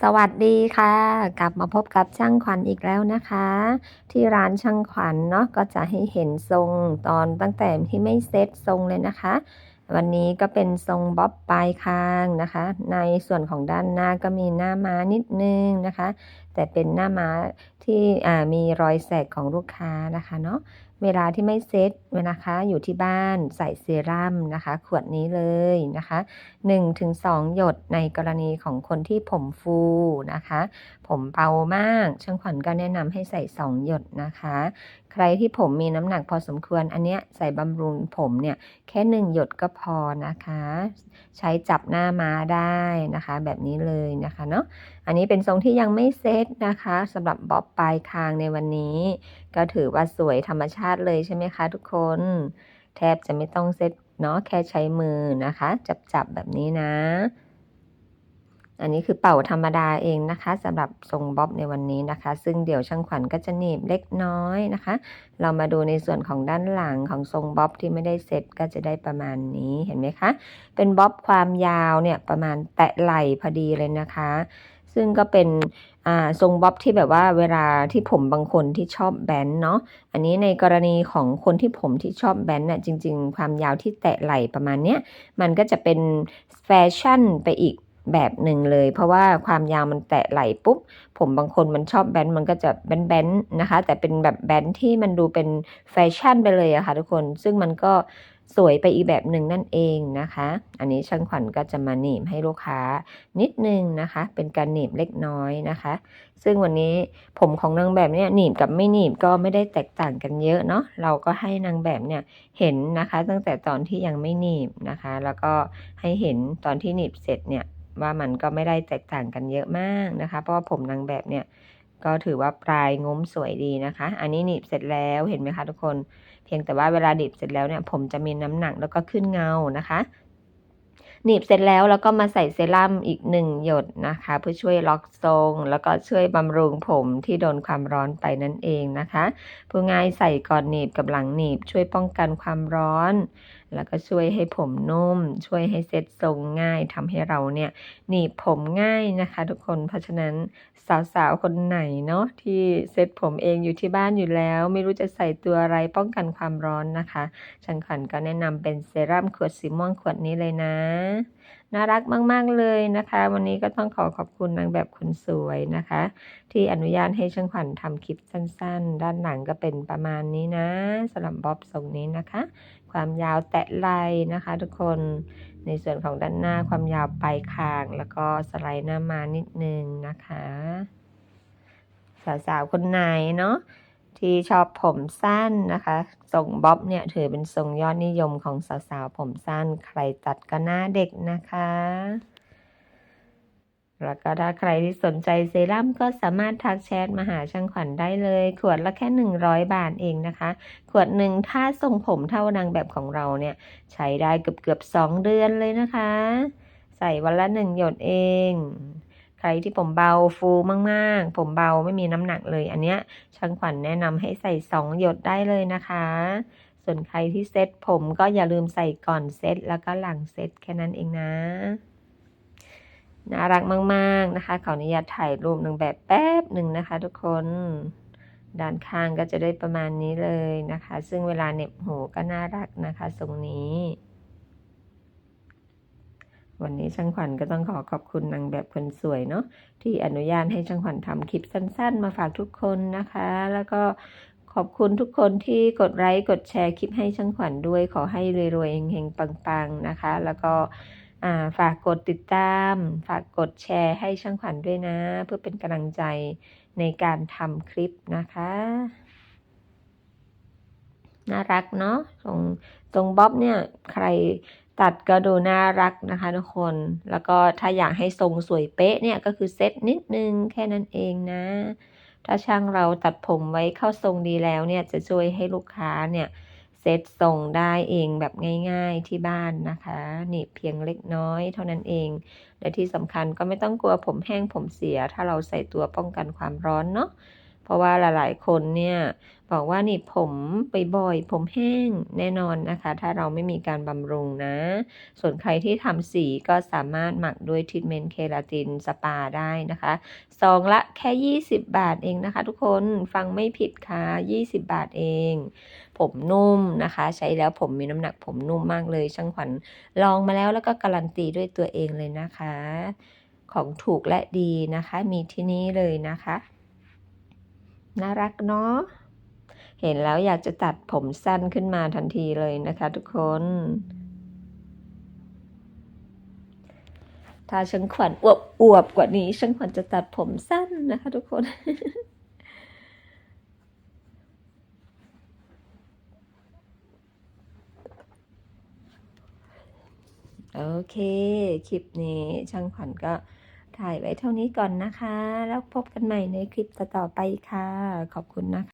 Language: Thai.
สวัสดีค่ะ กลับมาพบกับช่างขวัญอีกแล้วนะคะ ที่ร้านช่างขวัญเนาะก็จะให้เห็นทรงตอนตั้งแต่ที่ไม่เซ็ตทรงเลยนะคะ วันนี้ก็เป็นทรงบ๊อบปลายคางนะคะ ในส่วนของด้านหน้าก็มีหน้าม้านิดนึงนะคะแต่เป็นหน้าม้าที่มีรอยแสกของลูกค้านะคะเนาะเวลาที่ไม่เซ็ตเวลาคะอยู่ที่บ้านใส่เซรั่มนะคะ ขวดนี้เลยนะคะ 1-2 หยดในกรณีของคนที่ผมฟูนะคะ ผมเบามากช่างขวัญก็แนะนำให้ใส่ 2 หยดนะคะ ใครที่ผมมีน้ำหนักพอสมควรอันเนี้ยใส่บำรุงผมเนี่ยแค่ 1 หยดก็พอนะคะ ใช้จับหน้าม้าได้นะคะ แบบนี้เลยนะคะเนาะอันนี้เป็นทรงที่ยังไม่เซตนะคะสำหรับบ๊อบปลายคางในวันนี้ ก็ถือว่าสวยธรรมชาติเลยใช่ไหมคะทุกคน แทบจะไม่ต้องเซตเนาะแค่ใช้มือนะคะ จับจับแบบนี้นะ อันนี้คือเป่าธรรมดาเองนะคะสำหรับทรงบ๊อบในวันนี้นะคะ ซึ่งเดี๋ยวช่างขวัญก็จะหนีบเล็กน้อยนะคะ เรามาดูในส่วนของด้านหลังของทรงบ๊อบที่ไม่ได้เซ็ตก็จะได้ประมาณนี้เห็นไหมคะ เป็นบ๊อบความยาวเนี่ยประมาณแตะไหล่พอดีเลยนะคะ ซึ่งก็เป็นอ่าทรงบ๊อบที่แบบว่าเวลาที่ผมบางคนที่ชอบแบนเนาะ อันนี้ในกรณีของคนที่ผมที่ชอบแบนเนี่ยจริง ๆ ความยาวที่แตะไหล่ประมาณเนี้ยมันก็จะเป็นแฟชั่นไปอีก แบบหนึ่งเลย เพราะว่าความยาวมันแตะไหลปุ๊บ ผมบางคนมันชอบแบนมันก็จะแบนๆนะคะ แต่เป็นแบบแบนที่มันดูเป็นแฟชั่นไปเลยอะค่ะทุกคนซึ่งมันก็สวยไปอีกแบบหนึ่งนั่นเองนะคะ อันนี้ช่างขวัญก็จะมาหนีบให้ลูกค้านิดนึงนะคะ เป็นการหนีบเล็กน้อยนะคะ ซึ่งวันนี้ผมของนางแบบเนี่ยหนีบกับไม่หนีบก็ไม่ได้แตกต่างกันเยอะเนาะ เราก็ให้นางแบบเนี่ยเห็นนะคะ ตั้งแต่ตอนที่ยังไม่หนีบนะคะ แล้วก็ให้เห็นตอนที่หนีบเสร็จเนี่ย ว่ามันก็ไม่ได้แตกต่างกันเยอะมากนะคะ เพราะว่าผมนางแบบเนี่ยก็ถือว่าปลายงุ้มสวยดีนะคะ อันนี้หนีบเสร็จแล้วเห็นไหมคะทุกคน เพียงแต่ว่าเวลาหนีบเสร็จแล้วเนี่ยผมจะมีน้ำหนักแล้วก็ขึ้นเงานะคะ หนีบเสร็จแล้วแล้วก็มาใส่เซรั่มอีกหนึ่งหยดนะคะ เพื่อช่วยล็อกทรง แล้วก็ช่วยบำรุงผมที่โดนความร้อนไปนั่นเองนะคะ ผู้ง่ายใส่ก่อนหนีบกับหลังหนีบช่วยป้องกันความร้อน แล้วก็ช่วยให้ผมนุ่ม ช่วยให้เซ็ตทรงง่ายทำให้เราเนี่ยหนีบผมง่ายนะคะ ทุกคนเพราะฉะนั้นสาวๆคนไหนเนาะที่เซ็ตผมเองอยู่ที่บ้านอยู่แล้ว ไม่รู้จะใส่ตัวอะไรป้องกันความร้อนนะคะช่างขวัญก็แนะนำเป็นเซรั่มขวดสีม่วงขวดนี้เลยนะน่ารักมาก ๆ เลยนะคะ วันนี้ก็ต้องขอขอบคุณนางแบบคนสวยนะคะ ที่อนุญาตให้ช่างขวัญทำคลิปสั้น ๆ ด้านหลังก็เป็นประมาณนี้นะสำหรับบ๊อบทรงนี้นะคะ ความยาวแตะไหล่นะคะ ทุกคนในส่วนของด้านหน้าความยาวปลายคาง แล้วก็สไลด์หน้ามานิดนึงนะคะ สาวๆคนไหนเนาะที่ชอบผมสั้นนะคะทรงบ๊อบเนี่ยถือเป็นทรงยอดนิยมของสาวๆผมสั้น ใครตัดก็หน้าเด็กนะคะ แล้วก็ถ้าใครที่สนใจเซรั่มก็สามารถทักแชทมาหาช่างขวัญได้เลย ขวดละแค่ 100 บาทเองนะคะ ขวดหนึ่งถ้าทรงผมเท่านางแบบของเราเนี่ย ใช้ได้เกือบเกือบสองเดือนเลยนะคะ ใส่วันละหนึ่งหยดเอง ใครที่ผมเบาฟูมากๆ ผมเบาไม่มีน้ำหนักเลย อันเนี้ยช่างขวัญแนะนำให้ใส่สองหยดได้เลยนะคะ ส่วนใครที่เซ็ตผมก็อย่าลืมใส่ก่อนเซ็ตแล้วก็หลังเซ็ตแค่นั้นเองนะ น่ารักมากๆนะคะขออนุญาตถ่ายรูปหนึ่งแบบแป๊บหนึ่งนะคะ ทุกคนด้านข้างก็จะได้ประมาณนี้เลยนะคะ ซึ่งเวลาเหน็บหูก็น่ารักนะคะทรงนี้ วันนี้ช่างขวัญก็ต้องขอขอบคุณนางแบบคนสวยเนาะที่อนุญาตให้ช่างขวัญทำคลิปสั้น ๆ มาฝากทุกคนนะคะ แล้วก็ขอบคุณทุกคนที่กดไลค์กดแชร์คลิปให้ช่างขวัญด้วยขอให้รวยๆเฮงๆปังๆนะคะ แล้วก็ ฝากกดติดตาม ฝากกดแชร์ให้ช่างขวัญด้วยนะ เพื่อเป็นกำลังใจในการทำคลิปนะคะ น่ารักเนาะตรงตรงบ๊อบเนี่ยใครตัดก็ดูน่ารักนะคะทุกคน แล้วก็ถ้าอยากให้ทรงสวยเป๊ะเนี่ยก็คือเซตนิดนึงแค่นั้นเองนะ ถ้าช่างเราตัดผมไว้เข้าทรงดีแล้วเนี่ยจะช่วยให้ลูกค้าเนี่ย เซตทรงได้เองแบบง่ายๆที่บ้านนะคะหนีบเพียงเล็กน้อยเท่านั้นเอง และที่สำคัญก็ไม่ต้องกลัวผมแห้งผมเสีย ถ้าเราใส่ตัวป้องกันความร้อนเนาะ ราะว่าหลายๆ คนเนี่ยบอกว่านี่ผมไปบ่อย ผมแห้งแน่นอนนะคะ ถ้าเราไม่มีการบำรุงนะ ส่วนใครที่ทำสีก็สามารถหมักด้วยทรีทเมนต์เคราตินสปาได้นะคะซองละแค่ 20 บาทเองนะคะ ทุกคนฟังไม่ผิดค่ะ 20 บาทเอง ผมนุ่มนะคะ ใช้แล้วผมมีน้ำหนักผมนุ่มมากเลย ช่างขวัญลองมาแล้วแล้วก็การันตีด้วยตัวเองเลยนะคะ ของถูกและดีนะคะ มีที่นี่เลยนะคะ น่ารักเนาะเห็นแล้วอยากจะตัดผมสั้นขึ้นมาทันทีเลยนะคะทุกคน ถ้าช่างขวัญอวบอวบกว่านี้ช่างขวัญจะตัดผมสั้นนะคะทุกคน โอเค คลิปนี้ช่างขวัญก็ ถ่ายไว้เท่านี้ก่อนนะคะ แล้วพบกันใหม่ในคลิปต่อๆไปค่ะ ขอบคุณนะคะ